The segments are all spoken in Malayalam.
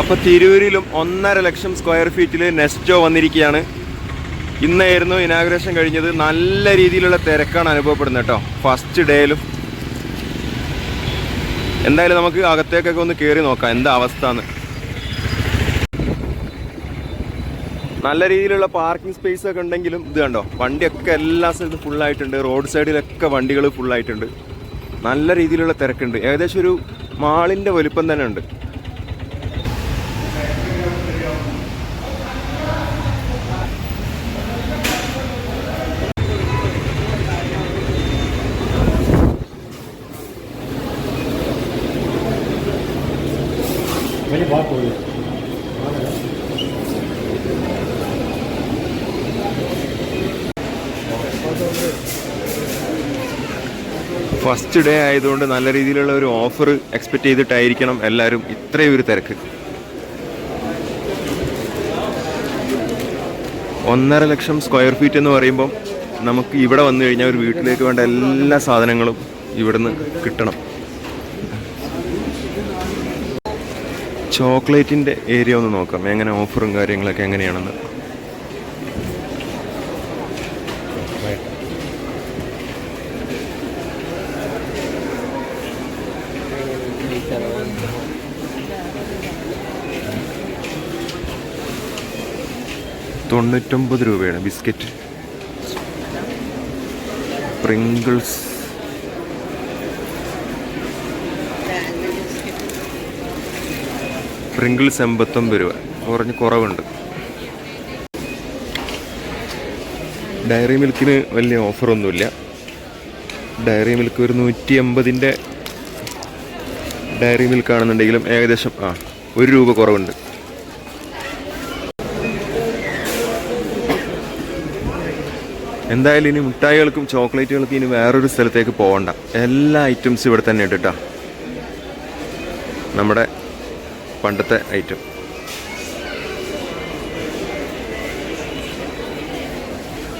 അപ്പോൾ തിരൂരിലും ഒന്നര ലക്ഷം സ്ക്വയർ ഫീറ്റിൽ നെസ്റ്റോ വന്നിരിക്കുകയാണ്. ഇന്നായിരുന്നു ഇനാഗ്രേഷൻ കഴിഞ്ഞത്. നല്ല രീതിയിലുള്ള തിരക്കാണ് അനുഭവപ്പെടുന്നത് കേട്ടോ. ഫസ്റ്റ് ഡേയിലും എന്തായാലും നമുക്ക് അകത്തേക്കൊക്കെ ഒന്ന് കയറി നോക്കാം. എന്താ അവസ്ഥ എന്ന് നല്ല രീതിയിലുള്ള പാർക്കിംഗ് സ്പേസ് ഒക്കെ ഉണ്ടെങ്കിലും ഇത് കണ്ടോ? വണ്ടിയൊക്കെ എല്ലാ സ്ഥലത്തും ഫുള്ളായിട്ടുണ്ട് റോഡ് സൈഡിലൊക്കെ വണ്ടികൾ ഫുള്ളായിട്ടുണ്ട് നല്ല രീതിയിലുള്ള തിരക്കുണ്ട്. ഏകദേശം ഒരു മാളിന്റെ വലുപ്പം തന്നെ ഉണ്ട്. मेरी बात हो रही ഫസ്റ്റ് ഡേ ആയതുകൊണ്ട് നല്ല രീതിയിലുള്ള ഒരു ഓഫർ എക്സ്പെക്ട് ചെയ്തിട്ടായിരിക്കണം എല്ലാവരും ഇത്രയും ഒരു തിരക്ക് ഒന്നര ലക്ഷം സ്ക്വയർ ഫീറ്റ് എന്ന് പറയുമ്പം നമുക്ക് ഇവിടെ വന്നു കഴിഞ്ഞാൽ ഒരു വീട്ടിലേക്ക് വേണ്ട എല്ലാ സാധനങ്ങളും ഇവിടുന്ന് കിട്ടണം ചോക്ലേറ്റിന്റെ ഏരിയ ഒന്ന് നോക്കാം. എങ്ങനെ ഓഫറും കാര്യങ്ങളൊക്കെ എങ്ങനെയാണെന്ന്. തൊണ്ണൂറ്റൊമ്പത് രൂപയാണ് ബിസ്ക്കറ്റ്. പ്രിങ്കിൾസ് പ്രിങ്കിൾസ് എൺപത്തൊമ്പത് രൂപ. കുറഞ്ഞ് കുറവുണ്ട്. ഡയറി മിൽക്കിന് വലിയ ഓഫറൊന്നുമില്ല ഡയറി മിൽക്ക് ഒരു നൂറ്റി എൺപതിന്റെ ഡയറി മിൽക്ക് ആണെന്നുണ്ടെങ്കിലും ഏകദേശം ആ ഒരു രൂപ കുറവുണ്ട്. എന്തായാലും ഇനി മിഠായികൾക്കും ചോക്ലേറ്റുകൾക്കും ഇനി വേറൊരു സ്ഥലത്തേക്ക് പോകണ്ട എല്ലാ ഐറ്റംസും ഇവിടെ തന്നെ ഉണ്ട് കേട്ടോ നമ്മുടെ പണ്ടത്തെ ഐറ്റം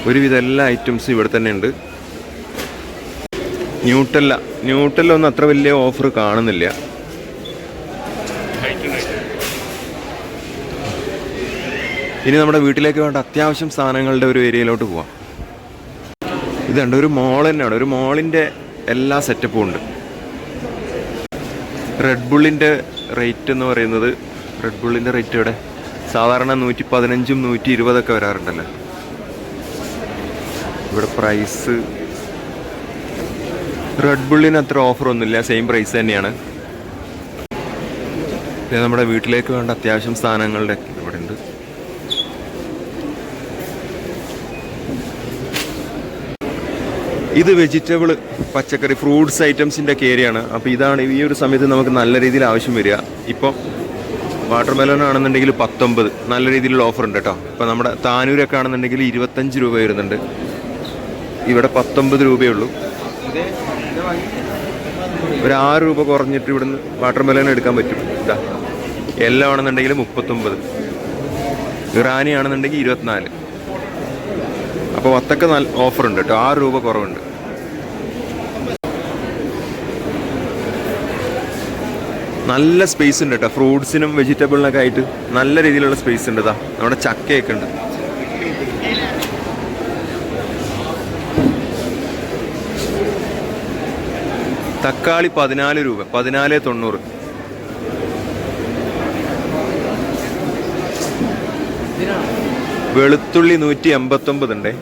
ഒരുവിധ എല്ലാ ഐറ്റംസും ഇവിടെ തന്നെ ഉണ്ട്. ന്യൂട്ടല്ല ന്യൂട്ടല്ല ഒന്നും അത്ര വലിയ ഓഫർ കാണുന്നില്ല. ഇനി നമ്മുടെ വീട്ടിലേക്ക് വേണ്ട അത്യാവശ്യം സാധനങ്ങളുടെ ഒരു ഏരിയയിലോട്ട് പോവാം. ഇതുണ്ട് ഒരു മോൾ തന്നെയാണ് ഒരു മോളിന്റെ എല്ലാ സെറ്റപ്പും ഉണ്ട്. റെഡ് ബുള്ളിന്റെ റേറ്റ് എന്ന് പറയുന്നത് റെഡ് ബുള്ളിന്റെ റേറ്റ് ഇവിടെ സാധാരണ നൂറ്റി പതിനഞ്ചും നൂറ്റി ഇരുപതൊക്കെ വരാറുണ്ടല്ലോ. ഇവിടെ പ്രൈസ് റെഡ് ബുള്ളിന് അത്ര ഓഫർ ഒന്നുമില്ല സെയിം പ്രൈസ് തന്നെയാണ്. നമ്മുടെ വീട്ടിലേക്ക് വേണ്ട അത്യാവശ്യം സാധനങ്ങളുടെ ഇവിടെ ഉണ്ട് ഇത് വെജിറ്റബിൾ പച്ചക്കറി ഫ്രൂട്ട്സ് ഐറ്റംസിന്റെ ഒക്കെ ഏരിയയാണ് അപ്പോൾ ഇതാണ് ഈ ഒരു സമയത്ത് നമുക്ക് നല്ല രീതിയിൽ ആവശ്യം വരിക. ഇപ്പം വാട്ടർ മെലോൺ ആണെന്നുണ്ടെങ്കിൽ പത്തൊമ്പത്. നല്ല രീതിയിലുള്ള ഓഫർ ഉണ്ട് കേട്ടോ. ഇപ്പം നമ്മുടെ താനൂരൊക്കെ ആണെന്നുണ്ടെങ്കിൽ ഇരുപത്തഞ്ച് രൂപ വരുന്നുണ്ട്. ഇവിടെ പത്തൊമ്പത് രൂപയേ ഉള്ളൂ. ഒരു ആറ് രൂപ കുറഞ്ഞിട്ട് ഇവിടുന്ന് വാട്ടർ മെലോൺ എടുക്കാൻ പറ്റും. എല്ലാം ആണെന്നുണ്ടെങ്കിൽ മുപ്പത്തൊമ്പത്. ഇറാനി ആണെന്നുണ്ടെങ്കിൽ ഇരുപത്തിനാല്. അപ്പോൾ വത്തക്ക നല്ല ഓഫർ ഉണ്ട് കേട്ടോ. ആറ് രൂപ കുറവുണ്ട്. നല്ല സ്പേസ് ഉണ്ട് കേട്ടോ. ഫ്രൂട്ട്സിനും വെജിറ്റബിളിനൊക്കെ ആയിട്ട് നല്ല രീതിയിലുള്ള സ്പേസ് ഉണ്ട് ഇതാ നമ്മുടെ ചക്കയൊക്കെ ഉണ്ട്. തക്കാളി പതിനാല് രൂപ. പതിനാല് തൊണ്ണൂറ്. വെളുത്തുള്ളി നൂറ്റി എൺപത്തൊമ്പത് ഉണ്ടേ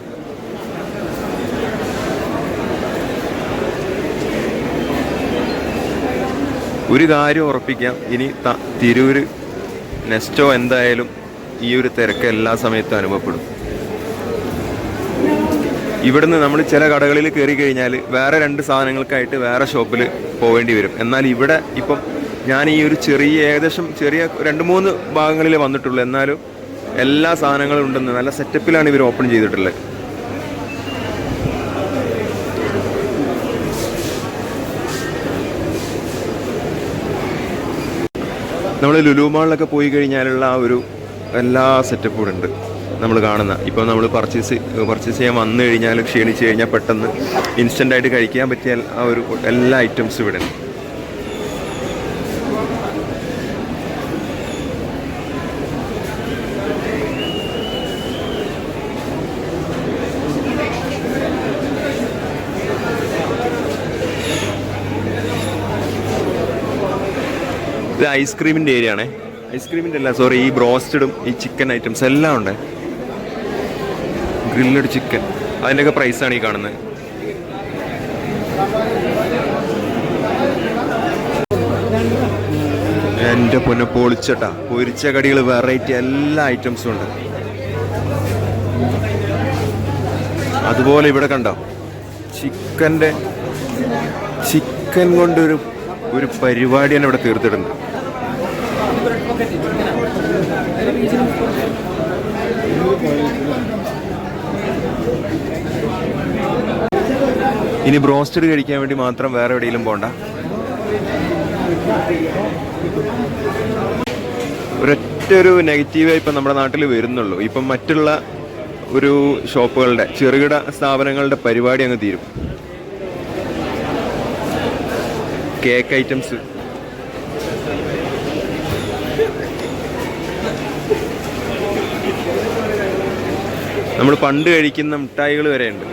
ഒരു കാര്യം ഉറപ്പിക്കാം. ഇനി തിരൂര് നെസ്റ്റോ എന്തായാലും ഈ ഒരു തിരക്ക് എല്ലാ സമയത്തും അനുഭവപ്പെടും. ഇവിടുന്ന് നമ്മൾ ചില കടകളിൽ കയറി കഴിഞ്ഞാൽ വേറെ രണ്ട് സാധനങ്ങൾക്കായിട്ട് വേറെ ഷോപ്പിൽ പോവേണ്ടി വരും. എന്നാൽ ഇവിടെ ഇപ്പം ഞാൻ ഈ ഒരു ചെറിയ ഏകദേശം ചെറിയ രണ്ട് മൂന്ന് ഭാഗങ്ങളിൽ വന്നിട്ടുള്ളൂ. എന്നാലും എല്ലാ സാധനങ്ങളും ഉണ്ടെന്ന് നല്ല സെറ്റപ്പിലാണ് ഇവർ ഓപ്പൺ ചെയ്തിട്ടുള്ളത്. നമ്മൾ ലുലു മാളിലൊക്കെ പോയി കഴിഞ്ഞാലുള്ള ആ ഒരു എല്ലാ സെറ്റപ്പും ഉണ്ട്. നമ്മൾ കാണുന്ന. ഇപ്പോൾ നമ്മൾ പർച്ചേസ് പർച്ചേസ് ചെയ്യാൻ വന്നു കഴിഞ്ഞാൽ ക്ഷീണിച്ച് കഴിഞ്ഞാൽ പെട്ടെന്ന് ഇൻസ്റ്റന്റായിട്ട് കഴിക്കാൻ പറ്റിയ ആ ഒരു എല്ലാ ഐറ്റംസും ഇവിടെ ഉണ്ട്. ഇത് ഐസ്ക്രീമിന്റെ ഏരിയ ആണേ ഐസ്ക്രീമിന്റെ അല്ല സോറി ഈ ബ്രോസ്റ്റഡും ഈ ചിക്കൻ ഐറ്റംസ് എല്ലാം ഉണ്ട്. Grilled chicken. അതിന്റെയൊക്കെ പ്രൈസാണ് ഈ കാണുന്നത്. എന്റെ പൊന്നെ പൊളിച്ചട്ടാ. പൊരിച്ച കടികൾ വെറൈറ്റി എല്ലാ ഐറ്റംസും ഉണ്ട്. അതുപോലെ ഇവിടെ കണ്ടോ? ചിക്കന്റെ ചിക്കൻ കൊണ്ടൊരു ഒരു പരിപാടി തന്നെ ഇവിടെ തീർത്തിട്ടുണ്ട് ഇനി ബ്രോസ്റ്റഡ് കഴിക്കാൻ വേണ്ടി മാത്രം വേറെ എവിടെയെങ്കിലും പോണ്ട? ഒരൊറ്റ ഒരു നെഗറ്റീവേ ഇപ്പം നമ്മുടെ നാട്ടിൽ വരുന്നുള്ളൂ. ഇപ്പം മറ്റുള്ള ഒരു ഷോപ്പുകളുടെ ചെറുകിട സ്ഥാപനങ്ങളുടെ പരിപാടി അങ്ങ് തീരും. കേക്ക് ഐറ്റംസ് നമ്മൾ പണ്ട് കഴിക്കുന്ന മിഠായികൾ ഉണ്ട്.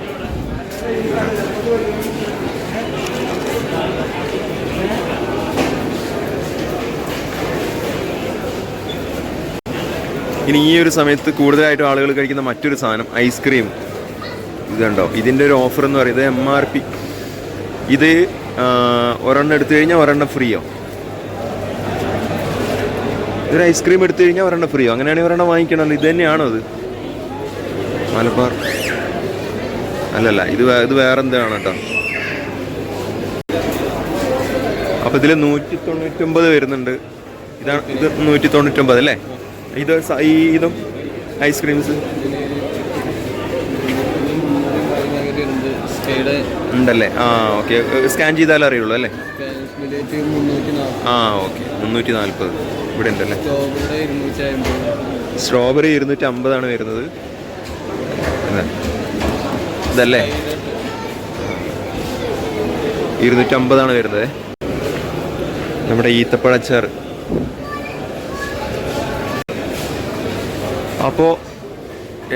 ഇനി ഈ ഒരു സമയത്ത് കൂടുതലായിട്ടും ആളുകൾ കഴിക്കുന്ന മറ്റൊരു സാധനം ഐസ്ക്രീം ഇതുണ്ടോ ഇതിന്റെ ഒരു ഓഫർ എന്ന് പറയുന്നത് എം ആർ പി ഇത് ഒരെണ്ണം എടുത്തു കഴിഞ്ഞാൽ ഒരെണ്ണം ഫ്രീയോ ഒരു ഐസ്ക്രീം എടുത്തു കഴിഞ്ഞാൽ ഒരെണ്ണം ഫ്രീയോ അങ്ങനെയാണെങ്കിൽ ഒരെണ്ണം വാങ്ങിക്കണമല്ലോ. ഇത് തന്നെയാണോ അത് മലബാർ. അല്ലല്ല ഇത് ഇത് വേറെ എന്താണ് കേട്ടോ അപ്പൊ ഇതിൽ നൂറ്റി തൊണ്ണൂറ്റൊമ്പത് വരുന്നുണ്ട്. ഇതാണ് ഇത് നൂറ്റി തൊണ്ണൂറ്റൊമ്പത് അല്ലേ? ഇത് ഈ ഇതും ഐസ്ക്രീംസ്. ഉണ്ടല്ലേ? ആ ഓക്കെ. സ്കാൻ ചെയ്താലേ അറിയുള്ളൂ അല്ലേ? ആ ഓക്കെ. മുന്നൂറ്റി നാൽപ്പത് ഇവിടെ ഉണ്ടല്ലേ സ്ട്രോബെറി ഇരുന്നൂറ്റി അമ്പതാണ് വരുന്നത്. ഇതല്ലേ? ഇരുന്നൂറ്റി അമ്പതാണ് വരുന്നത്. നമ്മുടെ ഈത്തപ്പഴച്ചാർ അപ്പോൾ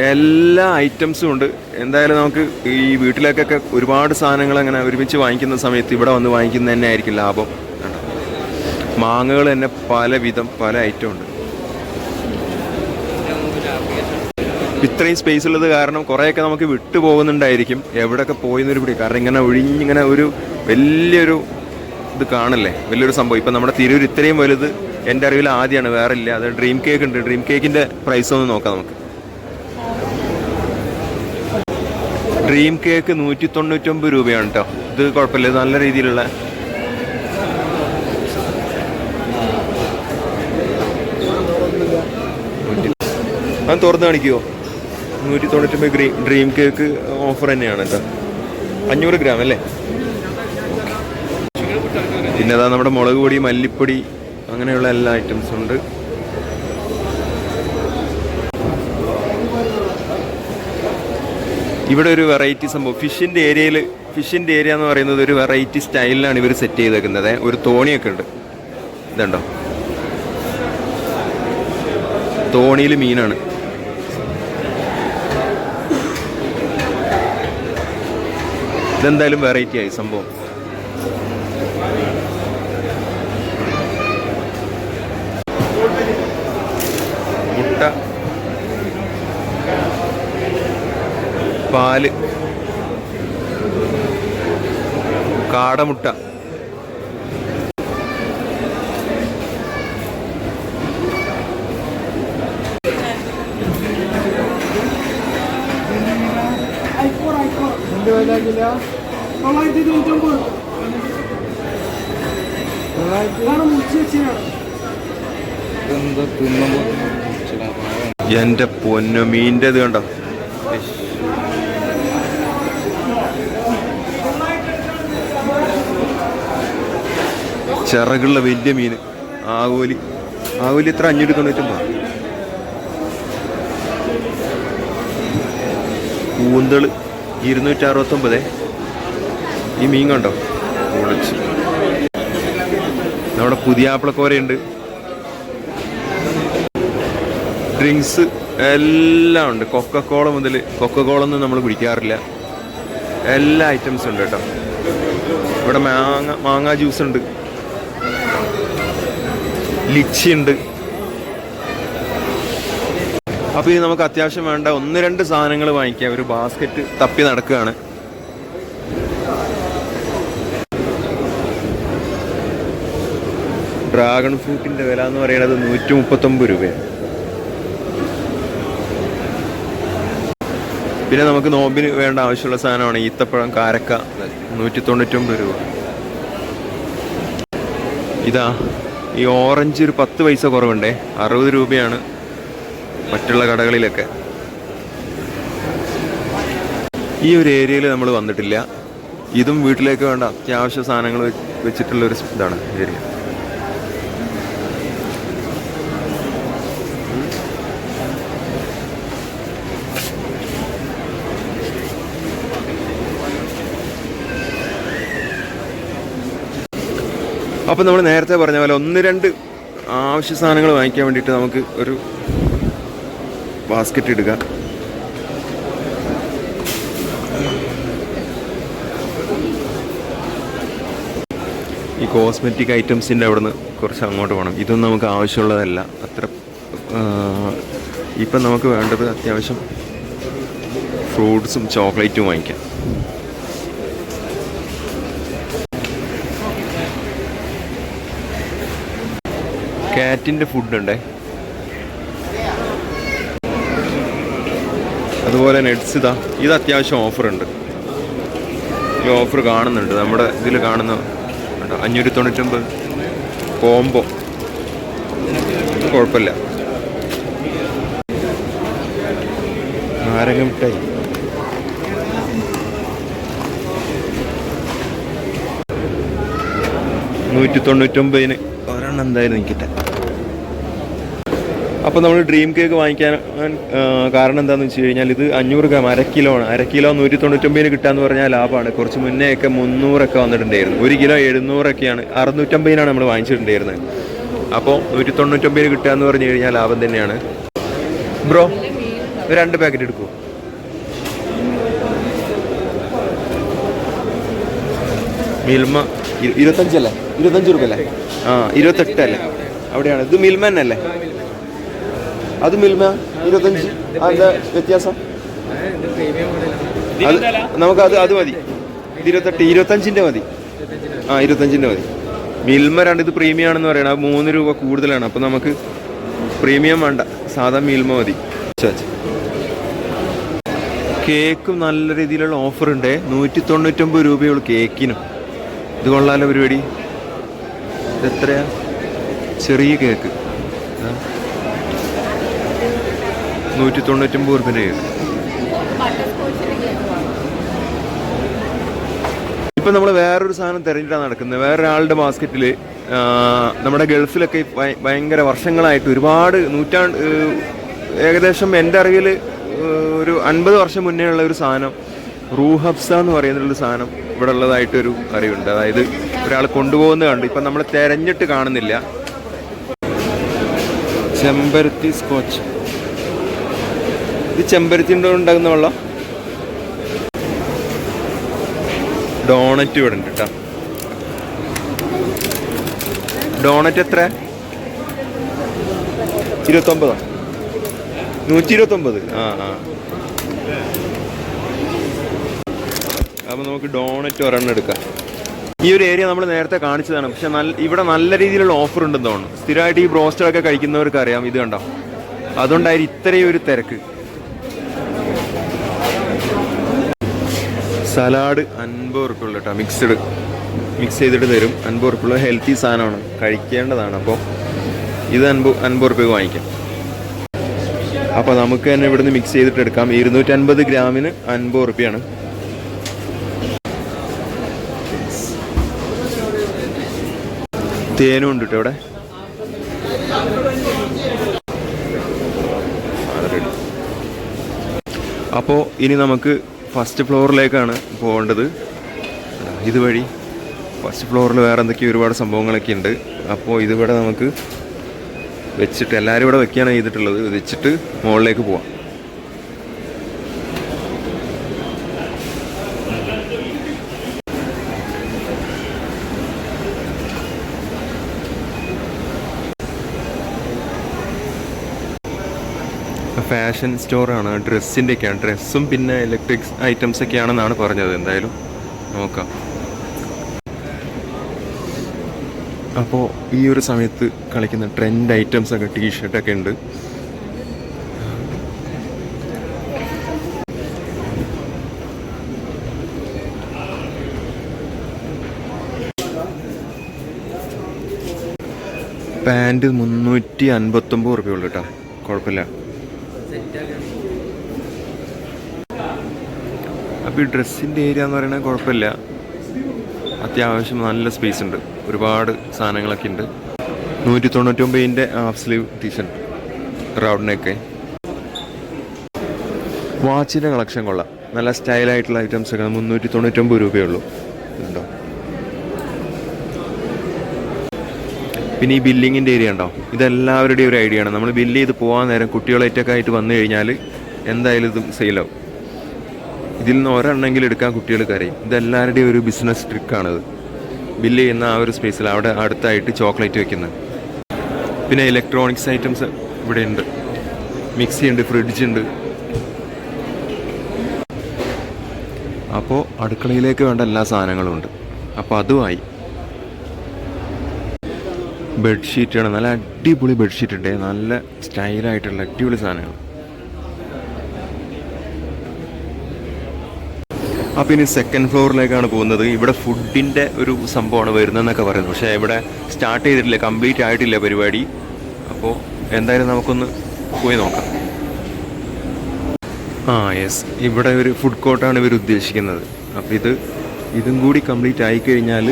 എല്ലാ ഐറ്റംസും ഉണ്ട്. എന്തായാലും നമുക്ക് ഈ വീട്ടിലേക്കൊക്കെ ഒരുപാട് സാധനങ്ങൾ അങ്ങനെ ഒരുമിച്ച് വാങ്ങിക്കുന്ന സമയത്ത് ഇവിടെ വന്ന് വാങ്ങിക്കുന്നത് തന്നെ ആയിരിക്കും ലാഭം? മാങ്ങകൾ തന്നെ പല വിധം പല ഐറ്റം ഉണ്ട്. ഇത്രയും സ്പേസ് ഉള്ളത് കാരണം കുറേയൊക്കെ നമുക്ക് വിട്ടു പോകുന്നുണ്ടായിരിക്കും എവിടെയൊക്കെ പോയെന്നൊരു പിടി കാരണം ഇങ്ങനെ ഒഴിഞ്ഞിങ്ങനെ ഒരു വലിയൊരു ഇത് കാണല്ലേ? വലിയൊരു സംഭവം. ഇപ്പം നമ്മുടെ തിരൂർ ഇത്രയും വലുത് എന്റെ അറിവിൽ ആദ്യമാണ് വേറെ ഇല്ല. അത് ഡ്രീം കേക്ക് ഉണ്ട്. ഡ്രീം കേക്കിന്റെ പ്രൈസ് ഒന്ന് നോക്കാം നമുക്ക്. ഡ്രീം കേക്ക് നൂറ്റി തൊണ്ണൂറ്റൊമ്പത് രൂപയാണ് കേട്ടോ ഇത് കുഴപ്പമില്ല. നല്ല രീതിയിലുള്ള തുറന്ന് കാണിക്കുമോ നൂറ്റി തൊണ്ണൂറ്റൊമ്പത് ഗ്രീ ഡ്രീം കേക്ക് ഓഫർ തന്നെയാണ് കേട്ടോ അഞ്ഞൂറ് ഗ്രാം അല്ലേ? പിന്നെ അതാ നമ്മുടെ മുളക് പൊടി മല്ലിപ്പൊടി അങ്ങനെയുള്ള എല്ലാ ഐറ്റംസും ഉണ്ട്. ഇവിടെ ഒരു വെറൈറ്റി സംഭവം. ഫിഷിന്റെ ഏരിയയിൽ ഫിഷിന്റെ ഏരിയ എന്ന് പറയുന്നത് ഒരു വെറൈറ്റി സ്റ്റൈലിലാണ് ഇവർ സെറ്റ് ചെയ്തേക്കുന്നത്. ഒരു തോണിയൊക്കെ ഉണ്ട്. ഇതുണ്ടോ? തോണിയിൽ മീനാണ്. ഇതെന്തായാലും വെറൈറ്റി ആയി സംഭവം. മുട്ട. പാൽ. കാടമുട്ട. കിലോ തൊള്ളായിരത്തി തൊണ്ണൂറ്റൊമ്പത്. എന്റെ പൊന്നു മീന്റെ ഇത് കണ്ടോ. ചിറകുള്ള വലിയ മീൻ. ആകോലി ആകോലി എത്ര അഞ്ഞൂറ്റി തൊണ്ണൂറ്റൊമ്പത് കൂന്തൾ. ഇരുന്നൂറ്റി അറുപത്തൊമ്പത് ഈ മീൻ കണ്ടോ? പൊളിച്ച്. നമ്മുടെ പുതിയ ആപ്പിളക്കോരയുണ്ട് ഡ്രിങ്ക്സ് എല്ലാം ഉണ്ട്. കൊക്കക്കോള മുതൽ കൊക്കക്കോളൊന്നും നമ്മൾ കുടിക്കാറില്ല. എല്ലാ ഐറ്റംസും ഉണ്ട് കേട്ടോ. ഇവിടെ മാങ്ങ മാങ്ങ ജ്യൂസ് ഉണ്ട്. ലിച്ചി ഉണ്ട്. അപ്പോൾ ഇനി നമുക്ക് അത്യാവശ്യം വേണ്ട ഒന്ന് രണ്ട് സാധനങ്ങൾ വാങ്ങിക്കാം. ഒരു ബാസ്ക്കറ്റ് തപ്പി നടക്കുകയാണ്. ഡ്രാഗൺ ഫ്രൂട്ടിന്റെ വില എന്ന് പറയുന്നത് നൂറ്റി മുപ്പത്തൊമ്പത് രൂപയാണ്. പിന്നെ നമുക്ക് നോമ്പിന് വേണ്ട ആവശ്യമുള്ള സാധനമാണ് ഈത്തപ്പഴം കാരക്ക നൂറ്റി തൊണ്ണൂറ്റൊമ്പത് രൂപ. ഇതാ ഈ ഓറഞ്ച് ഒരു പത്ത് പൈസ കുറവുണ്ടേ. അറുപത് രൂപയാണ്. മറ്റുള്ള കടകളിലൊക്കെ. ഈ ഒരു ഏരിയയിൽ നമ്മൾ വന്നിട്ടില്ല. ഇതും വീട്ടിലേക്ക് വേണ്ട. അത്യാവശ്യ സാധനങ്ങൾ വെച്ചിട്ടുള്ള ഒരു ഇതാണ് ഏരിയ. അപ്പം നമ്മൾ നേരത്തെ പറഞ്ഞ പോലെ ഒന്ന് രണ്ട് ആവശ്യ സാധനങ്ങൾ വാങ്ങിക്കാൻ വേണ്ടിയിട്ട് നമുക്ക് ഒരു ബാസ്ക്കറ്റ് ഇടുക. ഈ കോസ്മെറ്റിക് ഐറ്റംസിന്റെ അവിടെ നിന്ന് കുറച്ച് അങ്ങോട്ട് പോകണം. ഇതൊന്നും നമുക്ക് ആവശ്യമുള്ളതല്ല. അത്ര ഇപ്പം നമുക്ക് വേണ്ടത് അത്യാവശ്യം ഫ്രൂട്ട്സും ചോക്ലേറ്റും വാങ്ങിക്കാം. കാറ്റിന്റെ ഫുഡ് അതുപോലെ നെറ്റ്സ് ഇതാ ഇത് അത്യാവശ്യം ഓഫറുണ്ട് ഈ ഓഫർ കാണുന്നുണ്ട്. നമ്മുടെ ഇതിൽ കാണുന്ന അഞ്ഞൂറ്റി തൊണ്ണൂറ്റൊമ്പത് കോംബോ കുഴപ്പമില്ല. നാരങ്ങ മിഠായി. നൂറ്റി തൊണ്ണൂറ്റൊമ്പതിന് ഒരെണ്ണം എന്തായാലും നിൽക്കട്ടെ. അപ്പോൾ നമ്മൾ ഡ്രീം കേക്ക് വാങ്ങിക്കാൻ കാരണം എന്താണെന്ന് വെച്ച് കഴിഞ്ഞാൽ ഇത് അഞ്ഞൂറ് ഗ്രാം അര കിലോ ആണ്. അര കിലോ നൂറ്റി തൊണ്ണൂറ്റൊമ്പതിന് കിട്ടാന്ന് പറഞ്ഞാൽ ലാഭമാണ് കുറച്ച് മുന്നേ ഒക്കെ മുന്നൂറൊക്കെ വന്നിട്ടുണ്ടായിരുന്നു. ഒരു കിലോ എഴുന്നൂറൊക്കെയാണ്. അറുന്നൂറ്റമ്പതിനാണ് നമ്മൾ വാങ്ങിച്ചിട്ടുണ്ടായിരുന്നത്. അപ്പോൾ നൂറ്റി തൊണ്ണൂറ്റൊമ്പതിന് കിട്ടുക എന്ന് പറഞ്ഞു കഴിഞ്ഞാൽ ലാഭം തന്നെയാണ്. ബ്രോ രണ്ട് പാക്കറ്റ് എടുക്കൂ. മിൽമ ഇരു- ഇരുപത്തഞ്ചല്ലേ? ഇരുപത്തഞ്ച് രൂപ അല്ലേ ആ ഇരുപത്തെട്ടല്ലേ? അവിടെയാണ്. ഇത് മിൽമ തന്നെ അല്ലേ അത് മിൽമ ഇരുപത്തഞ്ച് അതിന്റെ വ്യത്യാസം? അത് നമുക്ക് അത് അത് മതി. ഇരുപത്തെട്ട് ഇരുപത്തഞ്ചിന്റെ മതി. ആ ഇരുപത്തഞ്ചിന്റെ മതി. മിൽമ രണ്ട് ഇത് പ്രീമിയം ആണെന്ന് പറയണം. അത് മൂന്ന് രൂപ കൂടുതലാണ്. അപ്പോൾ നമുക്ക് പ്രീമിയം വേണ്ട. സാധാ മിൽമ മതി. കേക്കും നല്ല രീതിയിലുള്ള ഓഫർ ഉണ്ട് നൂറ്റി തൊണ്ണൂറ്റൊമ്പത് രൂപയുള്ളൂ കേക്കിനും. ഇത് കൊള്ളാലോ പരിപാടി. ഇതെത്രയാ ചെറിയ കേക്ക്. നൂറ്റി തൊണ്ണൂറ്റൊമ്പത് റുപ്യന്റെ കേക്ക്. ഇപ്പം നമ്മൾ വേറൊരു സാധനം തിരഞ്ഞിട്ടാണ് നടക്കുന്നത്. വേറൊരാളുടെ ബാസ്ക്കറ്റിൽ നമ്മുടെ ഗൾഫിലൊക്കെ ഭയ- ഭയങ്കര വർഷങ്ങളായിട്ട് ഒരുപാട് നൂറ്റാണ്ട് ഏകദേശം എന്റെ അറിവിൽ ഒരു അൻപത് വർഷം മുന്നേ ഉള്ള ഒരു സാധനം റൂഹബ്സ എന്ന് പറയുന്നൊരു സാധനം ഇവിടെ ഉള്ളതായിട്ടൊരു അറിവുണ്ട്. അതായത് ഒരാൾ കൊണ്ടുപോകുന്നത് കണ്ട്. ഇപ്പം നമ്മൾ തിരഞ്ഞിട്ട് കാണുന്നില്ല. ചെമ്പരത്തി സ്കോച്ച് ഇത് ചെമ്പരത്തി ഉണ്ടാകുന്ന വെള്ളം. ഡോണറ്റ് ഇവിടെ ഉണ്ട് കേട്ടോ ഡോണറ്റ് എത്ര? ഇരുപത്തൊമ്പതോ? നൂറ്റി ഇരുപത്തൊമ്പത് ആ ആ. അപ്പോൾ നമുക്ക് ഡോണറ്റ് ഒരെണ്ണം എടുക്കാം. ഈ ഒരു ഏരിയ നമ്മൾ നേരത്തെ കാണിച്ചതാണ്. പക്ഷെ നല്ല ഇവിടെ നല്ല രീതിയിലുള്ള ഓഫർ ഉണ്ടെന്ന് തോന്നുന്നു. സ്ഥിരമായിട്ട് ഈ ബ്രോസ്റ്ററൊക്കെ കഴിക്കുന്നവർക്ക് അറിയാം ഇത് കണ്ടോ? അതുകൊണ്ടായിരിക്കും ഇത്രയും ഒരു തിരക്ക്. സലാഡ് അൻപത് ഉറുപ്പുള്ള കേട്ടോ. മിക്സ്ഡ്. മിക്സ് ചെയ്തിട്ട് തരും. അൻപത് ഉറുപ്പുള്ള ഹെൽത്തി സാധനമാണ്. കഴിക്കേണ്ടതാണ്. അപ്പോൾ ഇത് അൻപത് അൻപത് വാങ്ങിക്കാം. അപ്പോൾ നമുക്ക് തന്നെ ഇവിടുന്ന് മിക്സ് ചെയ്തിട്ട് എടുക്കാം. ഇരുന്നൂറ്റൻപത് ഗ്രാമിന് അൻപത് ഉറുപ്പ്യാണ്. തേനും ഉണ്ട് കേട്ടോ ഇവിടെ. അപ്പോൾ ഇനി നമുക്ക് ഫസ്റ്റ് ഫ്ലോറിലേക്കാണ് പോകേണ്ടത്. ഇതുവഴി ഫസ്റ്റ് ഫ്ലോറിൽ വേറെ എന്തൊക്കെയോ ഒരുപാട് സംഭവങ്ങളൊക്കെ ഉണ്ട്. അപ്പോൾ ഇതിവിടെ നമുക്ക് വെച്ചിട്ട് എല്ലാവരും ഇവിടെ വെക്കുകയാണ് ചെയ്തിട്ടുള്ളത്. വെച്ചിട്ട് മുകളിലേക്ക് പോവാം. ഫാഷൻ സ്റ്റോറാണ് ഡ്രസ്സിന്റെ ഒക്കെയാണ് ഡ്രസ്സും പിന്നെ ഇലക്ട്രിക്സ് ഐറ്റംസ് ഒക്കെ ആണെന്നാണ് പറഞ്ഞത്. എന്തായാലും നോക്കാം. അപ്പോൾ ഈ ഒരു സമയത്ത് കളിക്കുന്ന ട്രെൻഡ് ഐറ്റംസ് ഒക്കെ ടീഷർട്ടൊക്കെ ഉണ്ട്. പാന്റ് മുന്നൂറ്റി അൻപത്തൊമ്പത് റുപ്യ ഉള്ളു കേട്ടോ. കുഴപ്പമില്ല. അപ്പോൾ ഈ ഡ്രസ്സിന്റെ ഏരിയ എന്ന് പറയുന്നത് കുഴപ്പമില്ല. അത്യാവശ്യം നല്ല സ്പേസ് ഉണ്ട്. ഒരുപാട് സാധനങ്ങളൊക്കെ ഉണ്ട്. നൂറ്റി തൊണ്ണൂറ്റൊമ്പതിന്റെ ഹാഫ് സ്ലീവ് ടീഷർട്ട് റൗഡിനൊക്കെ വാച്ചിന്റെ കളക്ഷൻ കൊള്ളാം. നല്ല സ്റ്റൈലായിട്ടുള്ള ഐറ്റംസ് ഒക്കെ മുന്നൂറ്റി തൊണ്ണൂറ്റൊമ്പത് രൂപയേ ഉള്ളൂ. ഇതുണ്ടോ? പിന്നെ ഈ ബില്ലിങ്ങിന്റെ ഏരിയ ഉണ്ടോ? ഇതെല്ലാവരുടെയും ഒരു ഐഡിയ ആണ്. നമ്മൾ ബില്ല് ചെയ്ത് പോകാൻ നേരം കുട്ടികളേറ്റൊക്കെ ആയിട്ട് വന്നു കഴിഞ്ഞാൽ എന്തായാലും ഇത് സെയിലാവും ഇതിൽ നിന്ന് ഒരെണ്ണമെങ്കിലും എടുക്കാൻ കുട്ടികൾ കരയും. ഇതെല്ലാവരുടെയും ഒരു ബിസിനസ് ട്രിക്കാണിത് ബില്ല് ചെയ്യുന്ന ആ ഒരു സ്പേസിൽ അവിടെ അടുത്തായിട്ട് ചോക്ലേറ്റ് വെക്കുന്നത്. പിന്നെ ഇലക്ട്രോണിക്സ് ഐറ്റംസ് ഇവിടെ ഉണ്ട്. മിക്സി ഉണ്ട് ഫ്രിഡ്ജ് ഉണ്ട്. അപ്പോൾ അടുക്കളയിലേക്ക് വേണ്ട എല്ലാ സാധനങ്ങളും ഉണ്ട്. അപ്പോൾ അതുമായി ബെഡ്ഷീറ്റാണ് നല്ല അടിപൊളി ബെഡ്ഷീറ്റ് ഉണ്ട്. നല്ല സ്റ്റൈലായിട്ടുള്ള അടിപൊളി സാധനങ്ങൾ. അപ്പോൾ ഇനി സെക്കൻഡ് ഫ്ലോറിലേക്കാണ് പോകുന്നത്. ഇവിടെ ഫുഡിന്റെ ഒരു സംഭവമാണ് വരുന്നതെന്നൊക്കെ പറയുന്നത്. പക്ഷേ ഇവിടെ സ്റ്റാർട്ട് ചെയ്തിട്ടില്ല. കംപ്ലീറ്റ് ആയിട്ടില്ല പരിപാടി. അപ്പോൾ എന്തായാലും നമുക്കൊന്ന് പോയി നോക്കാം. ആ യെസ് ഇവിടെ ഒരു ഫുഡ് കോർട്ടാണ് ഇവർ ഉദ്ദേശിക്കുന്നത്. അപ്പോൾ ഇത് ഇതും കൂടി കംപ്ലീറ്റ് ആയിക്കഴിഞ്ഞാൽ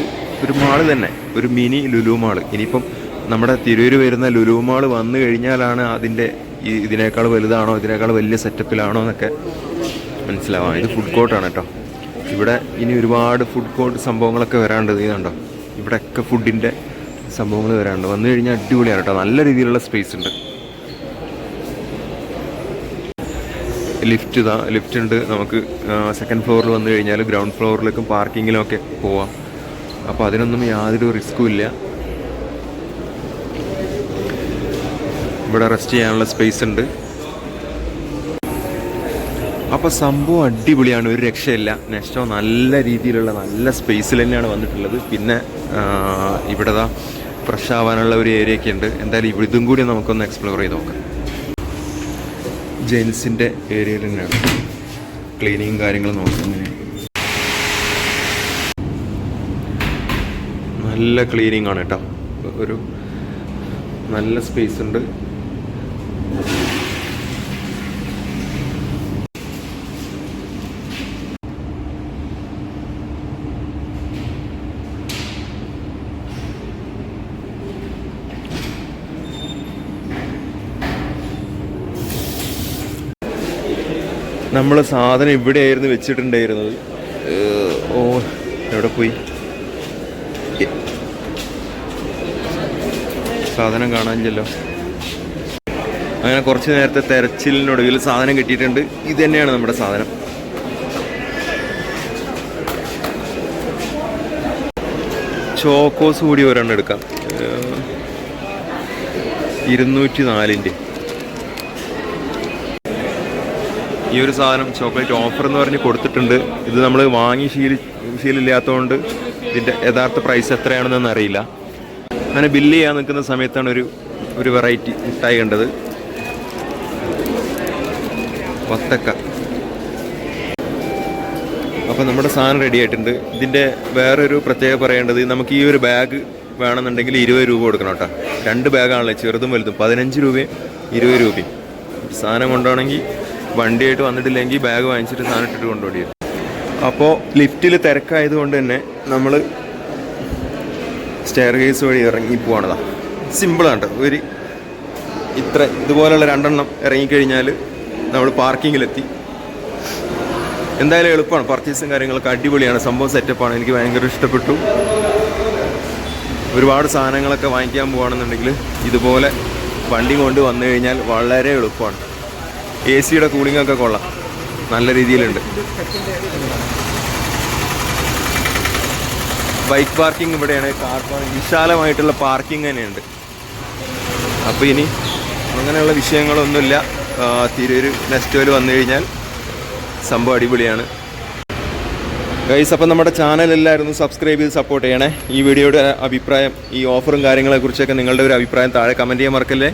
ഒരു മാൾ തന്നെ. ഒരു മിനി ലുലു മാൾ ഇനിയിപ്പം നമ്മുടെ തിരൂര് വരുന്ന ലുലുമാൾ വന്നു കഴിഞ്ഞാലാണ് അതിന്റെ ഇതിനേക്കാൾ വലുതാണോ ഇതിനേക്കാൾ വലിയ സെറ്റപ്പിലാണോ എന്നൊക്കെ മനസ്സിലാവാം ഇത് ഫുഡ് കോർട്ടാണ് കേട്ടോ. ഇവിടെ ഇനി ഒരുപാട് ഫുഡ് കോർട്ട് സംഭവങ്ങളൊക്കെ വരാണ്ട് ഇതുണ്ടോ ഇവിടെയൊക്കെ ഫുഡിന്റെ സംഭവങ്ങൾ വരാണ്ട്. വന്നു കഴിഞ്ഞാൽ അടിപൊളിയാണ് കേട്ടോ. നല്ല രീതിയിലുള്ള സ്പേസ് ഉണ്ട്. ലിഫ്റ്റ് ഇതാ ലിഫ്റ്റ് ഉണ്ട്. നമുക്ക് സെക്കൻഡ് ഫ്ലോറിൽ വന്നു കഴിഞ്ഞാൽ ഗ്രൗണ്ട് ഫ്ലോറിലേക്കും പാർക്കിങ്ങിലും ഒക്കെ പോവാം. അപ്പോൾ അതിനൊന്നും യാതൊരു റിസ്ക്കും ഇല്ല. ഇവിടെ റെസ്റ്റ് ചെയ്യാനുള്ള സ്പേസ് ഉണ്ട്. അപ്പോൾ സംഭവം അടിപൊളിയാണ് ഒരു രക്ഷയില്ല. നെക്സ്റ്റോ നല്ല രീതിയിലുള്ള നല്ല സ്പേസിൽ തന്നെയാണ് വന്നിട്ടുള്ളത്. പിന്നെ ഇവിടെ ഫ്രഷ് ആവാനുള്ള ഒരു ഏരിയ ഒക്കെ ഉണ്ട്. എന്തായാലും ഇതും കൂടി നമുക്കൊന്ന് എക്സ്പ്ലോർ ചെയ്ത് നോക്കാം. ജെൻസിന്റെ ഏരിയ തന്നെയാണ് ക്ലീനിങ്ങും കാര്യങ്ങളും നോക്കുന്നത് നല്ല ക്ലീനിങ് ആണ് കേട്ടോ. ഒരു നല്ല സ്പേസ് ഉണ്ട്. നമ്മൾ സാധനം ഇവിടെയായിരുന്നു വെച്ചിട്ടുണ്ടായിരുന്നത്. ഓ എവിടെ പോയി? സാധനം കാണാനില്ലല്ലോ. അങ്ങനെ കുറച്ച് നേരത്തെ തെരച്ചിലിനൊടുവിൽ സാധനം കിട്ടിയിട്ടുണ്ട്. ഇത് തന്നെയാണ് നമ്മുടെ സാധനം. ചോക്കോസ് കൂടി ഒരെണ്ണം എടുക്കാം. ഇരുന്നൂറ്റി നാലിന്റെ ഈ ഒരു സാധനം ചോക്ലേറ്റ് ഓഫർ എന്ന് പറഞ്ഞ് കൊടുത്തിട്ടുണ്ട്. ഇത് നമ്മൾ വാങ്ങി ശീലി ശീലില്ലാത്തതുകൊണ്ട് ഇതിന്റെ യഥാർത്ഥ പ്രൈസ് എത്രയാണെന്നൊന്നും അറിയില്ല. അങ്ങനെ ബില്ല് ചെയ്യാൻ നിൽക്കുന്ന സമയത്താണ് ഒരു ഒരു വെറൈറ്റി മിഠായി കണ്ടത്. വത്തക്ക. അപ്പോൾ നമ്മുടെ സാധനം റെഡി ആയിട്ടുണ്ട്. ഇതിന്റെ വേറൊരു പ്രത്യേകത പറയേണ്ടത് നമുക്ക് ഈ ഒരു ബാഗ് വേണമെന്നുണ്ടെങ്കിൽ ഇരുപത് രൂപ കൊടുക്കണം കേട്ടോ. രണ്ട് ബാഗാണല്ലോ ചെറുതും വലുതും. പതിനഞ്ച് രൂപയും ഇരുപത് രൂപയും. സാധനം കൊണ്ടുപോകണമെങ്കിൽ വണ്ടിയായിട്ട് വന്നിട്ടില്ലെങ്കിൽ ബാഗ് വാങ്ങിച്ചിട്ട് സാധനം ഇട്ടിട്ട് കൊണ്ടുപോയി. അപ്പോൾ ലിഫ്റ്റിൽ തിരക്കായതുകൊണ്ട് തന്നെ നമ്മൾ സ്റ്റെയർ കേസ് വഴി ഇറങ്ങി പോകണതാ സിമ്പിളാണ് ഒരു ഇത്ര ഇതുപോലുള്ള രണ്ടെണ്ണം ഇറങ്ങിക്കഴിഞ്ഞാൽ നമ്മൾ പാർക്കിങ്ങിലെത്തി എന്തായാലും എളുപ്പമാണ് പർച്ചേസും കാര്യങ്ങളൊക്കെ അടിപൊളിയാണ്. സംഭവം സെറ്റപ്പാണ് എനിക്ക് ഭയങ്കര ഇഷ്ടപ്പെട്ടു. ഒരുപാട് സാധനങ്ങളൊക്കെ വാങ്ങിക്കാൻ പോകുകയാണെന്നുണ്ടെങ്കിൽ ഇതുപോലെ വണ്ടി കൊണ്ട് വന്നു കഴിഞ്ഞാൽ വളരെ എളുപ്പമാണ് എ സിയുടെ കൂളിംഗ് ഒക്കെ കൊള്ളാം. നല്ല രീതിയിലുണ്ട്. ബൈക്ക് പാർക്കിംഗ് ഇവിടെയാണ്. കാർ പാർക്കിംഗ് വിശാലമായിട്ടുള്ള പാർക്കിംഗ് തന്നെയുണ്ട്. അപ്പോൾ ഇനി അങ്ങനെയുള്ള വിഷയങ്ങളൊന്നുമില്ല. തിരൂർ നെസ്റ്റോയിൽ വന്നു കഴിഞ്ഞാൽ സംഭവം അടിപൊളിയാണ്. ഗൈസ് അപ്പം നമ്മുടെ ചാനൽ എല്ലാവരും സബ്സ്ക്രൈബ് ചെയ്ത് സപ്പോർട്ട് ചെയ്യണേ. ഈ വീഡിയോയുടെ അഭിപ്രായം ഈ ഓഫറും കാര്യങ്ങളെക്കുറിച്ചൊക്കെ നിങ്ങളുടെ ഒരു അഭിപ്രായം താഴെ കമന്റ് ചെയ്യാൻ മറക്കല്ലേ?